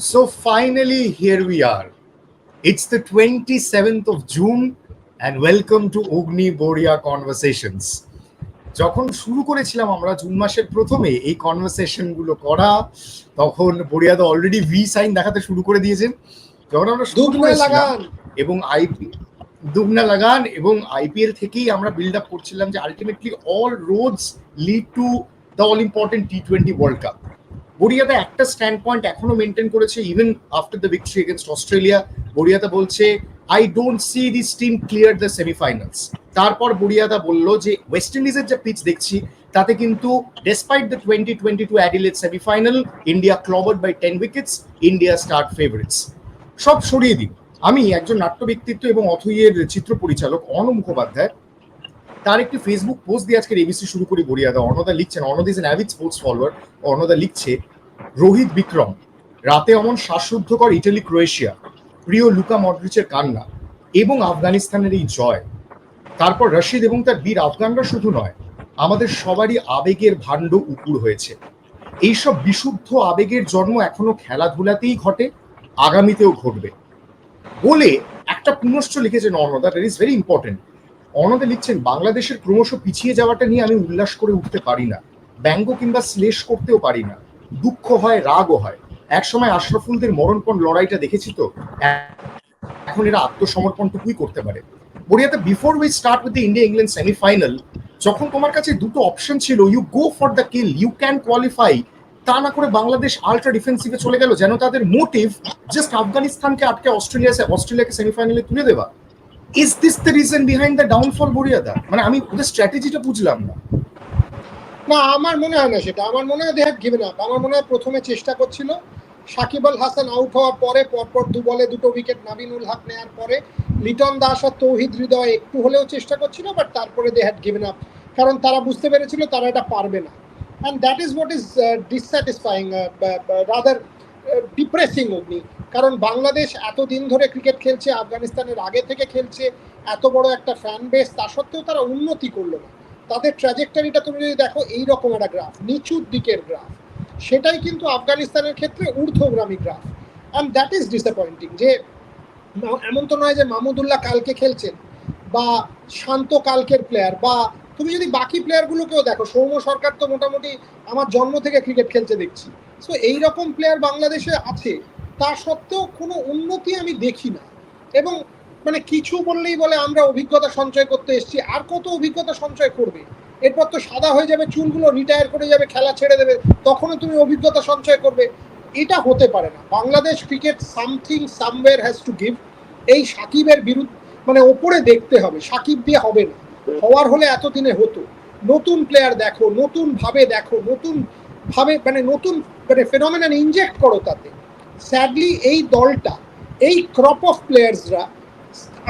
So finally, here we are. It's the 27th of June, and welcome to Ogni Boria Conversations. যখন শুরু করেছিলাম আমরা June মাসের প্রথমে এই কনভারসেশনগুলো করা তখন বড়িয়াদা অলরেডি ভি সাইন দেখাতে শুরু করে দিয়েছেন যখন আমরা এবং আইপি দুগনা লাগান এবং আইপিএল থেকেই আমরা বিল্ড আপ করছিলাম যে ultimately all roads lead to the all important T twenty world cup বড়িয়াতে একটা স্ট্যান্ড পয়েন্ট এখনও মেনটেন করেছে even after the victory against Australia বড়িয়াতে বলছে I don't see this team clear the semifinals তারপর বড়িয়াদা বলল যে ওয়েস্ট ইন্ডিজের যে পিচ দেখছি, তাতে কিন্তু despite the twenty twenty two Adelaide semifinal India clobbered by ten wickets India start favourites সব সরিয়ে দিন আমি একজন নাট্য ব্যক্তিত্ব এবং অথইয়ের চিত্র পরিচালক অন মুখোপাধ্যায়। তার একটি ফেসবুক পোস্ট দিয়ে আজকে এবিসি শুরু করি বরিয়াদা অনদা লিখছেন অনদ is an avid sports follower অর্ণদা লিখছে, রোহিত বিক্রম, রাতে অমন শ্বাসরুদ্ধকর ইটালি, ক্রোয়েশিয়া। প্রিয় লুকা মডরিচের কান্না এবং আফগানিস্তানের এই জয়। তারপর রশিদ এবং তার বীর আফগানরা শুধু নয়, আমাদের সবারই আবেগের ভাণ্ড উপুর হয়েছে। এইসব বিশুদ্ধ আবেগের জন্ম এখনও খেলাধুলাতেই ঘটে, আগামীতেও ঘটবে। বলে একটা পুনশ্চ লিখেছেন অর্ণদা দ্যাট ইজ ভেরি ইম্পর্টেন্ট অর্ণদা লিখছেন, বাংলাদেশের ক্রমশ পিছিয়ে যাওয়াটা নিয়ে আমি উল্লাস করে উঠতে পারি না। ব্যঙ্গ কিংবা শ্লেষ করতেও পারি না। দুঃখ হয়, রাগও হয়। একসময় আশরাফুলদের মরণপণ লড়াইটা দেখেছি তো। এখন এরা আত্মসমর্পণটুকুই করতে পারে। বড়িয়াতে before we start with the India England semifinal যখন তোমার কাছে দুটো অপশন ছিল you go for the kill you can qualify তা না করে বাংলাদেশ আলট্রা ডিফেন্সিভে চলে গেল, যেন তাদের মোটিভ জাস্ট আফগানিস্তানকে আটকে অস্ট্রেলিয়া অস্ট্রেলিয়াকে সেমিফাইনালে তুলে দেওয়া। Is this the reason behind the downfall বড়িয়াদা মানে আমি ওদের স্ট্র্যাটেজিটা বুঝলাম না। না, আমার মনে হয় না সেটা। আমার মনে হয় দে হ্যাভ গিভেন আপ আমার মনে হয় প্রথমে চেষ্টা করছিল সাকিব আল হাসান আউট হওয়ার পরে পরপর দু বলে দুটো উইকেট নাবিনুল হক নেওয়ার পরে লিটন দাস আর তৌহিদ হৃদয় একটু হলেও চেষ্টা করছিল বাট তারপরে দে হ্যাড গিভেন আপ কারণ তারা বুঝতে পেরেছিল তারা এটা পারবে না। And that is what is dissatisfying rather depressing অগ্নি কারণ বাংলাদেশ এতদিন ধরে ক্রিকেট খেলছে, আফগানিস্তানের আগে থেকে খেলছে, এত বড় একটা ফ্যান বেস তা সত্ত্বেও তারা উন্নতি করল না। তাদের ট্র্যাজেক্টারিটা তুমি যদি দেখো, এইরকম একটা গ্রাফ নিচুর দিকের গ্রাফ সেটাই কিন্তু আফগানিস্তানের ক্ষেত্রে ঊর্ধ্বগ্রামী graph and that is disappointing যে এমন তো নয় যে মাহমুদুল্লাহ কালকে খেলছেন, বা শান্ত কালকের প্লেয়ার বা তুমি যদি বাকি প্লেয়ারগুলোকেও দেখো, সৌম্য সরকার তো মোটামুটি আমার জন্ম থেকে ক্রিকেট খেলতে দেখছি। সো এইরকম প্লেয়ার বাংলাদেশে আছে, তা সত্ত্বেও কোনো উন্নতি আমি দেখি না। এবং মানে কিছু বললেই বলে আমরা অভিজ্ঞতা সঞ্চয় করতে এসেছি, আর কত অভিজ্ঞতা সঞ্চয় করবে? এরপর তো সাদা হয়ে যাবে, চুলগুলো রিটায়ার করে যাবে, খেলা ছেড়ে দেবে, তখনও তুমি অভিজ্ঞতা সঞ্চয় করবে। এটা হতে পারে না। Bangladesh cricket something somewhere has to give এই সাকিবের বিরুদ্ধে মানে ওপরে দেখতে হবে, সাকিব দিয়ে হবে না। হওয়ার হলে এতদিনে হতো। নতুন প্লেয়ার দেখো নতুন ভাবে দেখো, নতুন ভাবে মানে নতুন মানে ফেনোমেনাল ইনজেক্ট করো তাতে। স্যাডলি এই দলটা, এই ক্রপ অফ প্লেয়ার্সরা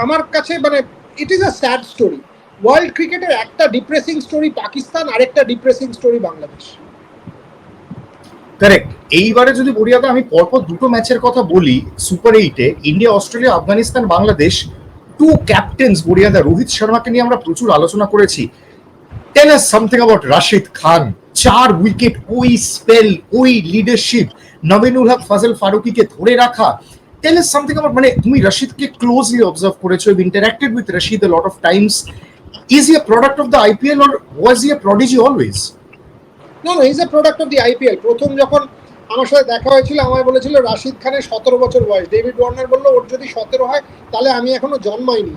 আমার কাছে মানে it is a sad story world ক্রিকেটের একটা ডিপ্রেসিং স্টোরি পাকিস্তান, আরেকটা ডিপ্রেসিং স্টোরি বাংলাদেশ। কারেক্ট এইবারে যদি বলি বড়িয়াদা, আমি পরপর দুটো ম্যাচের কথা বলি সুপার এইটে India Australia Afghanistan Bangladesh two captains বড়িয়াদা, Rohit শর্মাকে নিয়ে আমরা প্রচুর আলোচনা করেছি। Tell us something about Rashid Khan চার উইকেট ওই স্পেল ওই লিডারশিপ নবীনুল হক, ফাজল ফারুকিকে ধরে রাখা। আস সামথিং অ্যাবাউট মানে তুমি রশিদকে ক্লোজলি অবজার্ভ করেছ interacted with Rashid lot of times is a product of the IPL or was a prodigy always না না is a product of the IPL প্রথম যখন আমার সাথে দেখা হয়েছিল, আমায় বলেছিল, রাশিদ খানের সতেরো বছর বয়স। ডেভিড ওয়ার্নার বলল, ওর যদি সতেরো হয়, তাহলে আমি এখনও জন্মাইনি।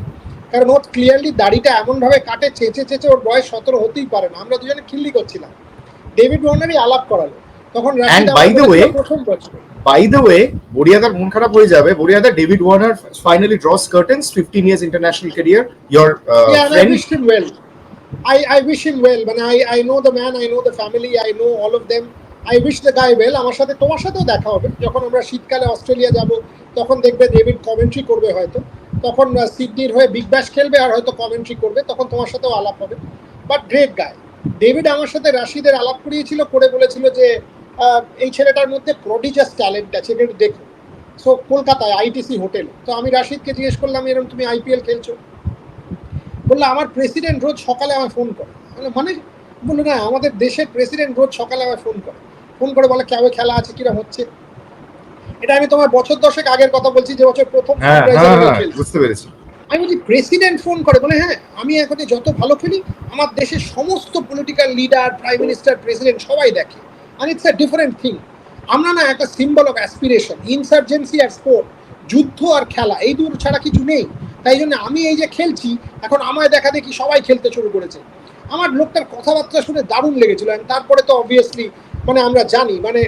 কারণ ওর ক্লিয়ারলি দাড়িটা এমনভাবে কাটে, চেঁচে চেঁচে ওর বয়স সতেরো হতেই পারে না। আমরা দুজনে খিল্লি করছিলাম। ডেভিড ওয়ার্নারই আলাপ করালো। তখন way, প্রথম বছর বাই দ্য ওয়ে বড়িয়াদার মন খারাপ হয়ে যাবে। বড়িয়াদা David Warner finally draws curtains 15 years international career I friend well. I, I wish him well. When I, I know the man, I know the family, I know all of them. I wish the guy well. আমার সাথে তোমার সাথেও দেখা হবে। যখন আমরা শীতকালে Australia যাব তখন দেখবে ডেভিড কমেন্ট্রি করবে হয়তো। তখন সিডনির হয়ে বিগ ব্যাশ খেলবে আর হয়তো কমেন্ট্রি করবে। তখন তোমার সাথেও আলাপ হবে। বাট গ্রেট গায় ডেভিড আমার সাথে রাশিদের আলাপ করিয়েছিল করে বলেছিল যে এই ছেলেটার মধ্যে প্রডিজাস ট্যালেন্ট আছে এটা দেখো সো কলকাতায় আইটিসি হোটেল। তো আমি রাশিদকে জিজ্ঞেস করলাম এরকম তুমি আইপিএল খেলছো? বলল আমার প্রেসিডেন্ট রোজ সকালে আমায় ফোন করে। মানে? বলল না আমাদের দেশের প্রেসিডেন্ট রোজ সকালে আমায় ফোন করে। ফোন করে বলে কেমন খেলা আছে কিরম হচ্ছে? এটা আমি তোমার বছর দশেক আগের কথা বলছি যে বছর প্রথম হ্যাঁ হ্যাঁ আমরা হ্যাঁ। বুঝতে পেরেছি। আমি বলছি প্রেসিডেন্ট ফোন করে, বলে হ্যাঁ আমি এখন যত ভালো খেলি, আমার দেশের সমস্ত political leader prime minister president সবাই দেখে। আর ইটস আ ডিফারেন্ট থিং আমরা না একটা সিম্বল অফ অ্যাসপিরেশন ইনসার্জেন্সি আর স্পোর্ট যুদ্ধ আর খেলা, এই দুটো ছাড়া কিছু নেই। তাই জন্য আমি এই যে খেলছি, এখন আমায় দেখা দেখি সবাই খেলতে শুরু করেছে। আমার লোকটার কথাবার্তা শুনে দারুণ লেগেছিল তারপরে তো অবভিয়াসলি মানে আমরা জানি মানে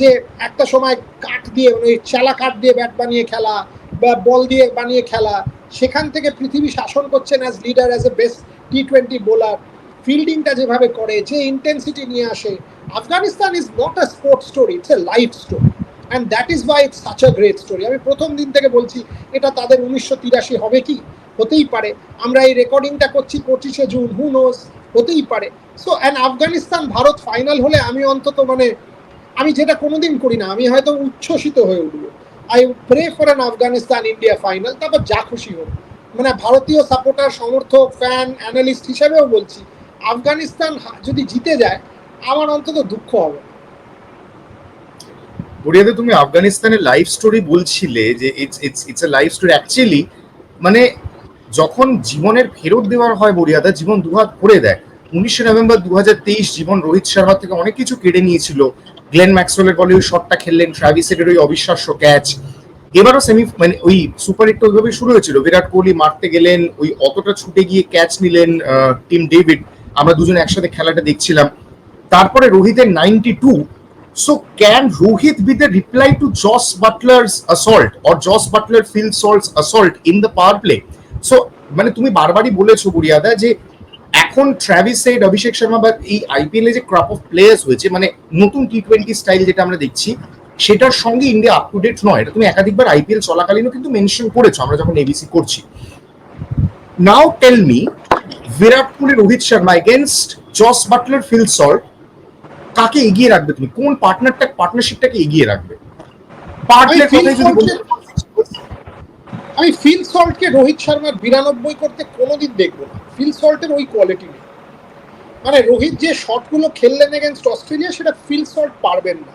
যে একটা সময় কাঠ দিয়ে মানে চালা কাঠ দিয়ে ব্যাট বানিয়ে খেলা বল দিয়ে বানিয়ে খেলা। সেখান থেকে পৃথিবী শাসন করছেন as leader as a best T twenty bowler ফিল্ডিংটা যেভাবে করে, যে ইন্টেন্সিটি নিয়ে আসে। Afghanistan is not a sports story it's a life story and that is why it's such a great story আমি প্রথম দিন থেকে বলছি, এটা তাদের উনিশশো তিরাশি হবে কি? হতেই পারে। আমরা এই রেকর্ডিংটা করছি পঁচিশে জুন হু নোজ হতেই পারে। So and Afghanistan, Bharat final হলে আমি অন্তত মানে আমি যেটা কোনোদিন করি না, আমি হয়তো উচ্ছ্বসিত হয়ে উঠবো। I pray for an Afghanistan India final তারপর যা খুশি হোক। মানে ভারতীয় সাপোর্টার সমর্থক ফ্যান অ্যানালিস্ট হিসেবেও বলছি, আফগানিস্তান যদি জিতে যায়, আমার অন্তত দুঃখ হবে। তুমি আফগানিস্তানের লাইফ স্টোরি বলছিলে যে it's it's it's a life story actually মানে যখন জীবনের ফেরত দেওয়ার হয় বরিয়াদা জীবন দুহাত করে দেয়। উনিশে নভেম্বর দু হাজার তেইশ জীবন রোহিত শর্মা থেকে অনেক কিছু কেড়ে নিয়েছিল। গ্লেন ম্যাক্সওয়েলের বলে ওই শটটা খেললেন ট্রাভিসেটের ওই অবিশ্বাস্য ক্যাচ এবারও সেমি মানে ওই সুপার হিট ওইভাবে শুরু হয়েছিল। বিরাট কোহলি মারতে গেলেন, ওই অতটা ছুটে গিয়ে ক্যাচ নিলেন টিম ডেভিড আমরা দুজন একসাথে খেলাটা দেখছিলাম। তারপরে রোহিতের ninety two so can Rohit be the reply to Jos Butler's assault or Jos Buttler Phil Salt's assault in the power play so মানে তুমি বারবারই বলেছ বুড়িয়াদা যে এখন ট্রাভিস সাইড অভিষেক শর্মা বা এই আইপিএল এ যে ক্রপ অফ প্লেয়ার্স হয়েছে মানে নতুন টি টোয়েন্টি স্টাইল যেটা আমরা দেখছি সেটার সঙ্গে ইন্ডিয়া আপ টু ডেট নয়। এটা তুমি একাধিকবার আইপিএল চলাকালীনও কিন্তু মেনশন করেছ আমরা যখন এবিসি করছি। Now tell me Virat Kohli Rohit Sharma against Jos Buttler Phil Salt কাকে এগিয়ে রাখবে তুমি? কোন পার্টনারটা পার্টনারশিপটাকে এগিয়ে রাখবে? পার্টনার কথাই যদি আমি ফিল সল্টকে রোহিত শর্মার বিরানব্বই করতে কোনোদিন দেখব না। ফিল সল্টের ওই কোয়ালিটি নেই। মানে রোহিত যে শটগুলো খেললেন এগেনস্ট অস্ট্রেলিয়া সেটা ফিল সল্ট পারবেন না।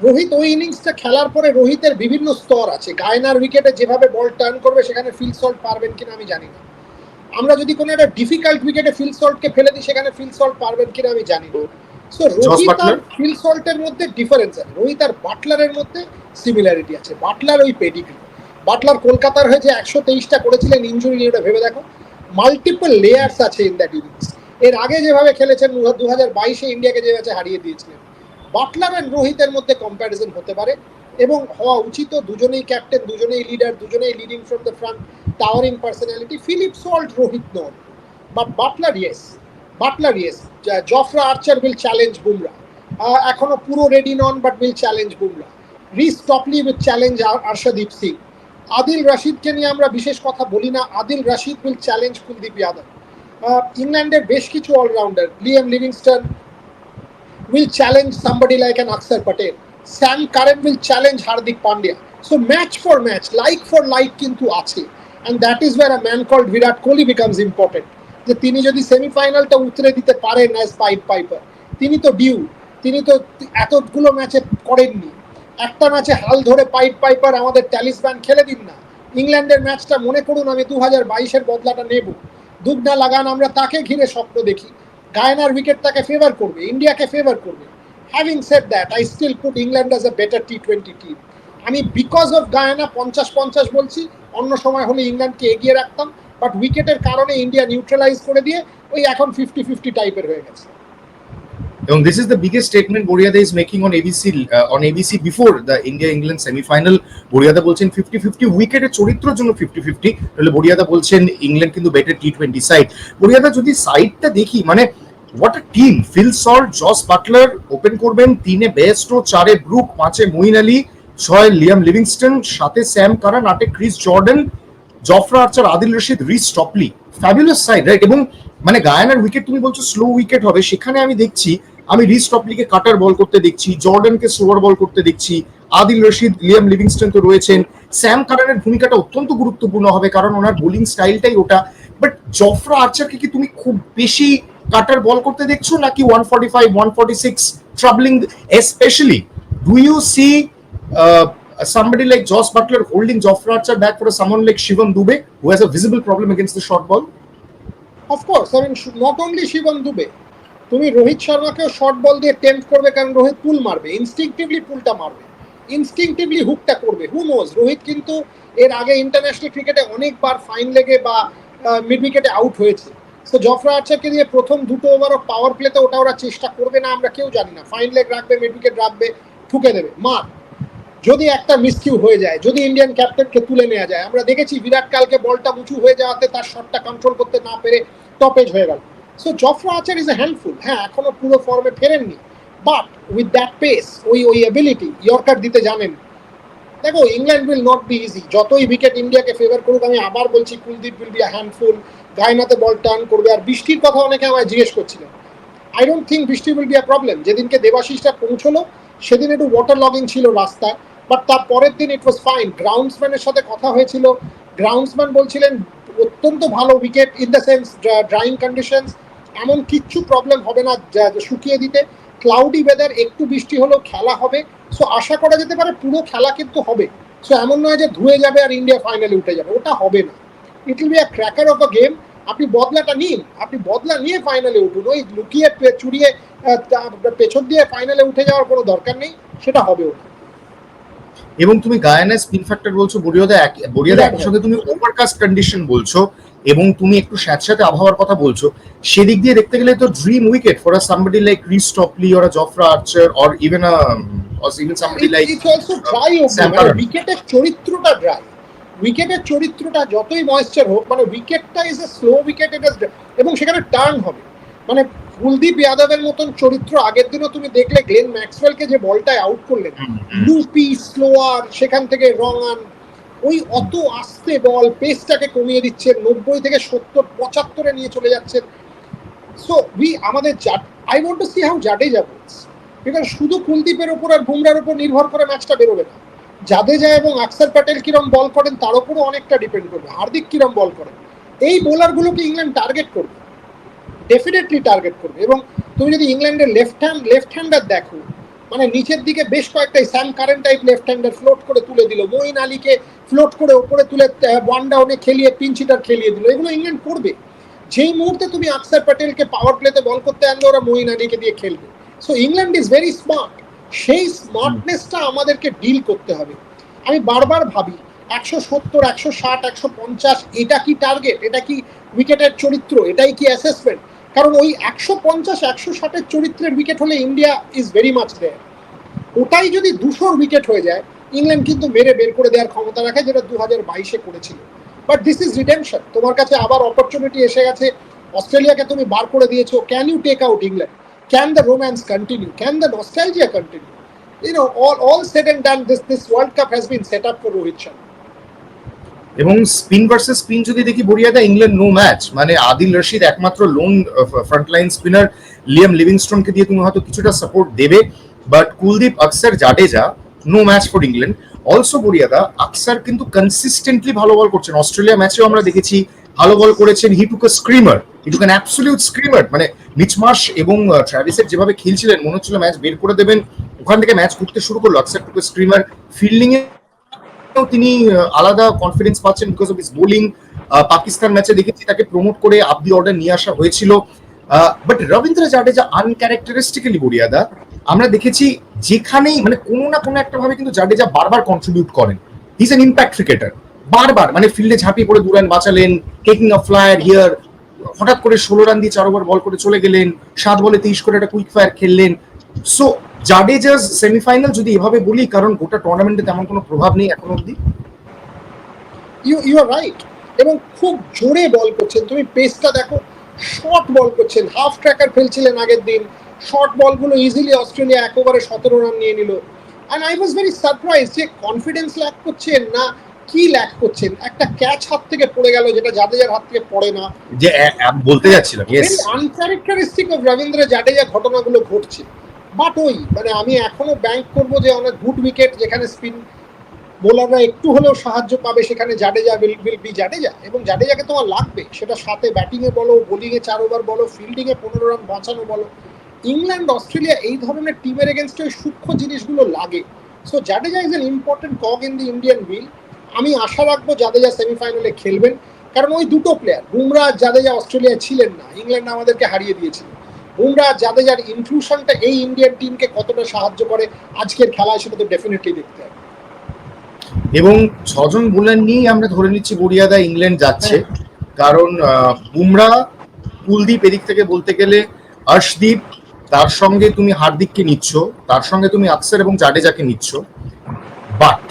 রোহিত ওই ইনিংসটা খেলার পরে রোহিতের বিভিন্ন স্তর আছে। গায়নার উইকেটে যেভাবে বল টার্ন করবে সেখানে ফিল সল্ট পারবেন কিনা আমি জানি না। আমরা যদি কোনো একটা ডিফিকাল্ট উইকেটে ফিল সল্টকে ফেলে দিই সেখানে ফিল সল্ট পারবেন কিনা আমি জানি না। সো রোহিত আর ফিল সল্টের মধ্যে ডিফারেন্স আছে। রোহিত আর বাটলারের মধ্যে সিমিলারিটি আছে। বাটলার ওই পেডিগ্রি বাটলার কলকাতার হয়ে যে একশো তেইশটা করেছিলেন ইঞ্জুরি নিয়ে ওটা ভেবে দেখো। মাল্টিপল লেয়ার্স আছে ইন দ্যাট ইনিংস এর আগে যেভাবে খেলেছেন দু হাজার বাইশে ইন্ডিয়াকে যেভাবে হারিয়ে দিয়েছিলেন। বাটলার অ্যান্ড রোহিতের মধ্যে কম্প্যারিজন হতে পারে এবং হওয়া উচিত দুজনেই ক্যাপ্টেন দুজনেই লিডার দুজনেই leading from the front towering personality Philip Salt Rohit non but Buttler yes Buttler yes Jofra Archer will challenge Bumrah এখনও পুরো ready non but will challenge Bumrah Reece Topley with challenge Arshdeep Singh Adil রাশিদকে নিয়ে আমরা বিশেষ কথা বলি না। Adil Rashid will challenge Kuldeep Yadav. ইংল্যান্ডের বেশ কিছু allrounder Liam Livingstone will challenge somebody like an Axar Patel Sam Curran will challenge Hardik Pandya so match for match like for like কিন্তু আছে। And that is where a man called Virat Kohli becomes important যে তিনি যদি সেমিফাইনালটা উতরে দিতে পারেন as pipe piper তিনি তো due তিনি তো এতগুলো ম্যাচে করেননি। একটা ম্যাচে হাল ধরে পাইপ পাইপার আমাদের ট্যালিসম্যান খেলে দিন না। ইংল্যান্ডের ম্যাচটা মনে করুন, আমি দু হাজার বাইশের বদলাটা নেব। দুগ্না লাগান, আমরা তাকে ঘিরে স্বপ্ন দেখি। গায়নার উইকেট তাকে ফেভার করবে, ইন্ডিয়াকে ফেভার করবে। Having said that I still put England as a better T twenty team আমি বিকজ অফ গায়না পঞ্চাশ পঞ্চাশ বলছি, অন্য সময় হলে ইংল্যান্ডকে এগিয়ে রাখতাম বাট উইকেটের কারণে ইন্ডিয়া নিউট্রালাইজ করে দিয়ে ওই এখন ফিফটি ফিফটি টাইপের হয়ে গেছে। এবং this is the biggest statement বড়িয়াদা is making on ABC on ABC before the India England semifinal বড়িয়াদা বলছেন ফিফটি ফিফটি উইকেটের চরিত্রের জন্য ফিফটি ফিফটি তাহলে বড়িয়াদা বলছেন ইংল্যান্ড কিন্তু বেটার টি টোয়েন্টি সাইড বড়িয়াদা যদি সাইডটা দেখি মানে what a team Phil Salt Jos Buttler open করবেন, তিনে বেস্ট ও চারে ব্রুক পাঁচে মইন আলী ছয় লিয়াম লিভিংস্টন সাথে স্যাম কারান আটে Chris Jordan Jofra Archer Adil Rashid Reece Topley fabulous side right এবং মানে গায়ানার উইকেট তুমি বলছো স্লো উইকেট হবে, সেখানে আমি দেখছি আমি রিস টপলিকে কাটার বল করতে দেখছি জর্ডানকে স্লোয়ার বল করতে দেখছি আদিল রশিদ লিয়াম লিভিংস্টন তো রয়েছেন স্যাম কারানের ভূমিকাটা অত্যন্ত গুরুত্বপূর্ণ হবে কারণ ওনার বোলিং স্টাইলটাই ওটা বাট জফরা আর্চারকে কি তুমি খুব বেশি কাটার বল করতে দেখছ নাকি one forty five one forty six travelling especially do you see somebody like Joss Butler holding Jofra Archer back for someone like Shivam Dubey, who has a visible problem against the short ball? Of course I mean not only Shivam Dube তুমি Rohit শর্মাকেও short ball দিয়ে temp করবে কারণ রোহিত পুল মারবে instinctively পুলটা মারবে instinctively হুকটা করবে who knows Rohit কিন্তু এর আগে ইন্টারন্যাশনাল ক্রিকেটে অনেকবার ফাইন লেগে বা মিড উইকেটে আউট হয়েছে। তো জফরা আর্চারকে দিয়ে প্রথম দুটো ওভারও পাওয়ার প্লেতে ওটা ওরা চেষ্টা করবে না, আমরা কেউ জানি না। ফাইন লেগ রাখবে মিড উইকেট রাখবে, ঠুকে দেবে। মার। যদি একটা মিসকিউ হয়ে যায়, যদি ইন্ডিয়ান ক্যাপ্টেনকে তুলে নেওয়া যায়, আমরা দেখেছি বিরাট কালকে বলটা উঁচু হয়ে যাওয়াতে তার শটটা কন্ট্রোল করতে না পেরে টপেজ হয়ে গেল। So Jofra Archer is a handful হ্যাঁ এখনও পুরো ফর্মে ফেরেননি। বাট উইথ দ্যাট পেস ওই ওই এবিলিটি ইয়র্কার দিতে জানেন। দেখো England will not be easy যতই উইকেট ইন্ডিয়াকে ফেভার করুক, আমি আবার বলছি কুলদীপ উইল বি হ্যান্ডফুল গায়নাতে বল টার্ন করবে। আর বৃষ্টির কথা অনেকে আমায় জিজ্ঞেস করছিলেন। আই ডোন্ট থিঙ্ক বৃষ্টি উইল বি আ প্রবলেম যেদিনকে দেবাশিসটা পৌঁছলো, সেদিন একটু ওয়াটার লগিং ছিল রাস্তায়। বাট তার পরের দিন ইট ওয়াজ ফাইন গ্রাউন্ডসম্যানের সাথে কথা হয়েছিল। গ্রাউন্ডসম্যান বলছিলেন, অত্যন্ত ভালো wicket in the sense drying conditions এমন কিচ্ছু প্রবলেম হবে না শুকিয়ে দিতে। ক্লাউডি ওয়েদার একটু বৃষ্টি হলেও খেলা হবে। সো আশা করা যেতে পারে পুরো খেলা কিন্তু হবে। সো এমন নয় যে ধুয়ে যাবে আর ইন্ডিয়া ফাইনালে উঠে যাবে। ওটা হবে না। It will be a cracker of a game আপনি বদলাটা নিন। আপনি বদলা নিয়ে ফাইনালে উঠুন। ওই লুকিয়ে চুরিয়ে পেছন দিয়ে ফাইনালে উঠে যাওয়ার কোনো দরকার নেই। সেটা হবে না এবং তুমি গায়ানা স্পিন ফ্যাক্টর বলছো বড়িয়াদা এক- বড়িয়াদা একই সঙ্গে তুমি ওভারকাস্ট কন্ডিশন বলছো। এবং তুমি একটু স্যাঁত স্যাঁতস্যাঁতে আবহাওয়ার কথা বলছো সেদিক দিয়ে দেখতে গেলে তো dream wicket for a somebody like Chris Topley or a Jofra Archer or even a or even somebody like it's also dry মানে উইকেটের চরিত্রটা ড্রাই উইকেটের চরিত্রটা যতই ময়েশ্চার হোক মানে উইকেটটা ইজ এ স্লো উইকেট এটা এবং সেখানে টার্ন হবে। মানে কুলদীপ যাদবের মতন চরিত্র আগের দিনও তুমি দেখলে গ্লেন ম্যাক্সওয়েলকে যে বলটায় আউট করলেন। লুপি স্লোয়ার সেখান থেকে রং আন ওই অত আস্তে বল পেসটাকে কমিয়ে দিচ্ছেন নব্বই থেকে সত্তর, পঁচাত্তরে নিয়ে চলে যাচ্ছেন সো উই আমাদের জাট I want to see how Jadeja bowls because শুধু কুলদীপের ওপর আর বুমরার ওপর নির্ভর করে ম্যাচটা বেরোবে না। জাদেজা এবং আকসার প্যাটেল কিরম বল করেন, তার উপরও অনেকটা ডিপেন্ড করবে। হার্দিক কিরম বল করেন। এই বোলারগুলোকে ইংল্যান্ড টার্গেট করবে। ডেফিনেটলি টার্গেট করবে। এবং তুমি যদি ইংল্যান্ডের লেফট হ্যান্ড লেফট হ্যান্ডার দেখো মানে নিচের দিকে বেশ কয়েকটাই Sam Curran type left hander float করে তুলে দিল। মঈন আলীকে ফ্লোট করে ওপরে তুলে ওয়ান ডাউনে খেলিয়ে পিঞ্চিটার খেলিয়ে দিল। এগুলো ইংল্যান্ড করবে। যেই মুহূর্তে তুমি আকসার প্যাটেলকে পাওয়ার প্লেতে বল করতে আনলে ওরা মঈন আলীকে দিয়ে খেলবে। So England is very smart সেই স্মার্টনেসটা আমাদেরকে ডিল করতে হবে। আমি বারবার ভাবি, একশো সত্তর, একশো ষাট, একশো পঞ্চাশ, এটা কি টার্গেট এটা কি উইকেটের চরিত্র? এটাই কি অ্যাসেসমেন্ট কারণ ওই একশো পঞ্চাশ, একশো ষাটের চরিত্রের উইকেট হলে India is very much there ওটাই যদি দুশোর উইকেট হয়ে যায় ইংল্যান্ড কিন্তু মেরে বের করে দেওয়ার ক্ষমতা রাখে, যেটা দু হাজার বাইশে করেছিল। বাট দিস ইজ রিডেমশন তোমার কাছে আবার অপরচুনিটি এসে গেছে। অস্ট্রেলিয়াকে তুমি বার করে দিয়েছ। Can you take out England can the romance continue can the nostalgia continue. এবং স্পিন ভার্সেস স্পিন যদি দেখি বড়িয়াদা ইংল্যান্ড নো ম্যাচ মানে আদিল রশিদ একমাত্র লোন ফ্রন্টলাইন স্পিনার লিয়াম লিভিংস্টোনকে দিয়ে তুমি হয়তো কিছুটা সাপোর্ট দেবে। But Kuldeep Axar, Jadeja no match for England also বড়িয়াদা Axar কিন্তু কনসিস্টেন্টলি ভালো বল করছেন। অস্ট্রেলিয়া ম্যাচেও আমরা দেখেছি ভালো বল করেছেন। হি টুক স্ক্রিমার হি টুক অ্যান অ্যাবসলিউট স্ক্রিমার মানে মিচমার্শ এবং ট্রাভিসের যেভাবে খেলছিলেন, মনে হচ্ছিল ম্যাচ বের করে দেবেন। ওখান থেকে ম্যাচ ঘুরতে শুরু করল। আকসার টুক স্ক্রিমার ফিল্ডিং এ তিনি আলাদা কনফিডেন্স পাচ্ছেন because of his bowling Pakistan ম্যাচে দেখেছি তাকে প্রমোট করে আপ দি অর্ডার নিয়ে আসা হয়েছিল। বাট রবীন্দ্র জাডেজা আনক্যারেক্টারিস্টিক্যালি বড়িয়াদা, আমরা দেখেছি যেখানেই মানে কোনো না কোনো একটা ভাবে কিন্তু জাডেজা বারবার কন্ট্রিবিউট করেন। ইজ এন ইম্প্যাক্ট ক্রিকেটার বারবার মানে ফিল্ডে ঝাঁপিয়ে পড়ে দু রান বাঁচালেন টেকিং আ ফ্লায়ার হিয়ার হঠাৎ করে ষোলো রান দিয়ে চার ওভার বল করে চলে গেলেন, সাত বলে তেইশ করে একটা কুইক ফায়ার খেললেন। সো জাডেজাস সেমিফাইনাল যদি এভাবে বলি, কারণ গোটা টুর্নামেন্টে তেমন কোনো প্রভাব নেই এখন অব্দি ইউ ইউ আর রাইট এবং খুব জোরে বল করছেন। তুমি পেসটা দেখো শর্ট বল করছেন। হাফ ট্র্যাকার ফেলছিলেন আগের দিন। শর্ট বলগুলো ইজিলি অস্ট্রেলিয়া এক ওভারে সতেরো রান নিয়ে নিল। And I was very surprise যে কনফিডেন্স ল্যাক করছেন না কি ল্যাক করছেন একটা ক্যাচ হাত থেকে পড়ে গেল যেটা জাদেজার হাত থেকে পড়ে না। যে বলতে যাচ্ছিলাম আনক্যারেক্টারিস্টিক অফ রবীন্দ্র জাডেজা ঘটনাগুলো ঘটছে। বাট ওই মানে আমি এখনও ব্যাংক করব যে অনেক গুড উইকেট যেখানে স্পিন বোলাররা একটু হলেও সাহায্য পাবে, সেখানে Jadeja will will be Jadeja. এবং জাডেজাকে তোমার লাগবে, সেটা সাথে ব্যাটিংয়ে বলো বোলিংয়ে চার ওভার বলো ফিল্ডিংয়ে পনেরো রান বাঁচানো বলো। ইংল্যান্ড, অস্ট্রেলিয়া এই ধরনের টিমের এগেনস্টে ওই সূক্ষ্ম জিনিসগুলো লাগে। So Jadeja is an important cog in the Indian wheel আমি আশা রাখব জাদেজা সেমিফাইনালে খেলবেন। কারণ ওই দুটো প্লেয়ার বুমরা জাদেজা অস্ট্রেলিয়ায় ছিলেন না, ইংল্যান্ড আমাদেরকে হারিয়ে দিয়েছিল। বুমরা জাদেজার ইনক্লুশনটা এই ইন্ডিয়ান টিমকে কতটা সাহায্য করে, আজকের খেলায় সেটা তো ডেফিনেটলি দেখতে হবে। এবং ছজন বোলার নিয়েই আমরা ধরে নিচ্ছি বড়িয়াদা ইংল্যান্ড যাচ্ছে। কারণ আহ, বুমরা কুলদীপ এদিক থেকে বলতে গেলে অর্শদীপ তার সঙ্গে তুমি হার্দিককে নিচ্ছ তার সঙ্গে তুমি আকসার এবং জাডেজাকে নিচ্ছ। বাট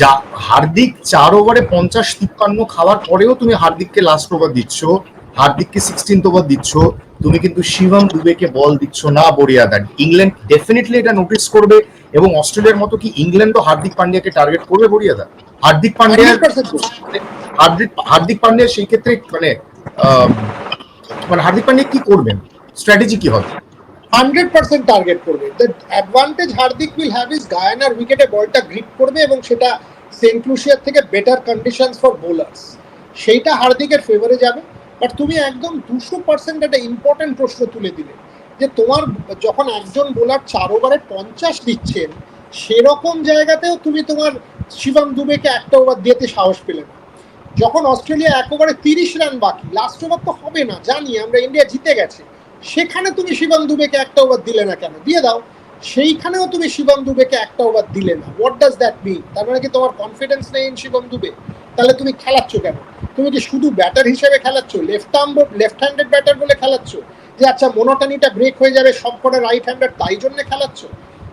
যা হার্দিক চার ওভারে পঞ্চাশ তিপ্পান্ন খাওয়ার পরেও তুমি হার্দিককে লাস্ট ওভার দিচ্ছ। হার্দিককে সিক্সটিন্থ ওভার দিচ্ছ তুমি কিন্তু শিবম দুবেকে বল দিচ্ছ না বড়িয়া বড়িয়াদা ইংল্যান্ড ডেফিনেটলি এটা নোটিস করবে এবং অস্ট্রেলিয়ার মতো কি ইংল্যান্ডও হার্দিক পান্ডিয়াকে টার্গেট করবে বড়িয়া বড়িয়াদা হার্দিক পান্ডিয়া হার্দিক হার্দিক পান্ডিয়া সেই ক্ষেত্রে মানে মানে হার্দিক পান্ডিয়া কি করবেন স্ট্র্যাটেজি কি হবে? হান্ড্রেড পার্সেন্ট টার্গেট করবে। The advantage Hardik will have his গায়ানার উইকেটে বলটা গ্রিপ করবে এবং সেটা সেন্ট লুসিয়ার থেকে বেটার কন্ডিশনস ফর বোলার্স সেইটা হার্দিকের ফেভারে যাবে। বাট তুমি একদম দুশো পার্সেন্ট একটা ইম্পর্টেন্ট প্রশ্ন তুলে দিলে, যে তোমার যখন একজন বোলার চার ওভারে পঞ্চাশ দিচ্ছেন, সেরকম জায়গাতেও তুমি তোমার শিবম দুবেকে একটা ওভার দিতে সাহস পেলে না। যখন অস্ট্রেলিয়া এক ওভারে তিরিশ রান বাকি লাস্ট ওভার তো হবে না, জানি আমরা ইন্ডিয়া জিতে গেছে, সেখানে তুমি শিবম দুবেকে একটা ওভার দিলে না কেন? দিয়ে দাও। সেইখানেও তুমি শিবম দুবেকে একটা ওভার দিলে না। হোয়াট ডাজ দ্যাট মিন তার মানে কি তোমার কনফিডেন্স নেই শিবম দুবে? তাহলে তুমি খেলাচ্ছ কেন? তুমি কি শুধু ব্যাটার হিসেবে খেলাচ্ছ? Left arm left handed batter বলে খেলাচ্ছ? যে আচ্ছা মোনোটানিটা ব্রেক হয়ে যাবে, সব করে রাইট হ্যান্ডেড তাই জন্য খেলাচ্ছ?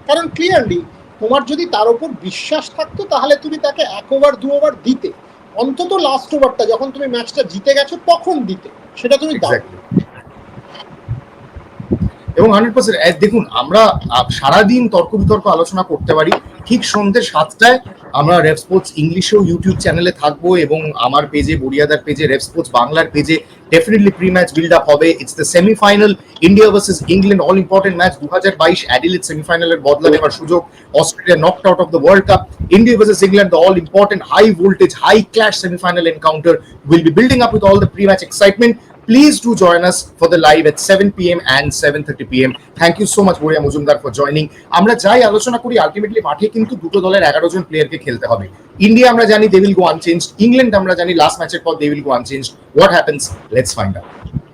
কারণ ক্লিয়ারলি তোমার যদি তার উপর বিশ্বাস থাকতো, তাহলে তুমি তাকে এক ওভার দু ওভার দিতে। অন্তত লাস্ট ওভারটা যখন তুমি ম্যাচটা জিতে গেছো, তখন দিতে। সেটা তুমি দাও. এবং হান্ড্রেড পার্সেন্ট দেখুন, আমরা সারাদিন তর্ক বিতর্ক আলোচনা করতে পারি। ঠিক সন্ধ্যে সাতটায় আমরা রেফ স্পোর্টস ইংলিশেও ইউটিউব চ্যানেলে থাকব এবং আমার পেজে বড়িয়াদার পেজে রেফ স্পোর্টস বাংলার পেজে definitely pre match build up হবে। It's the semifinal India versus England all important match দু হাজার বাইশ অ্যাডিলেট সেমিফাইনালের বদলা নেওয়ার সুযোগ। Australia knocked out of the world cup India versus England the all important high voltage high clash semifinal encounter will be building up with all the pre-match excitement. Please do join us for the live at 7 p.m. and 7:30 p.m. Thank you so much, Boria Mujumdar, for joining. আমরা যাই আলোচনা করি ultimately মাঠে কিন্তু দুটো দলের এগারো জন প্লেয়ারকে খেলতে হবে ইন্ডিয়া আমরা জানি they will go unchange England আমরা জানি লাস্ট ম্যাচের পর they will go unchange what happens let's find out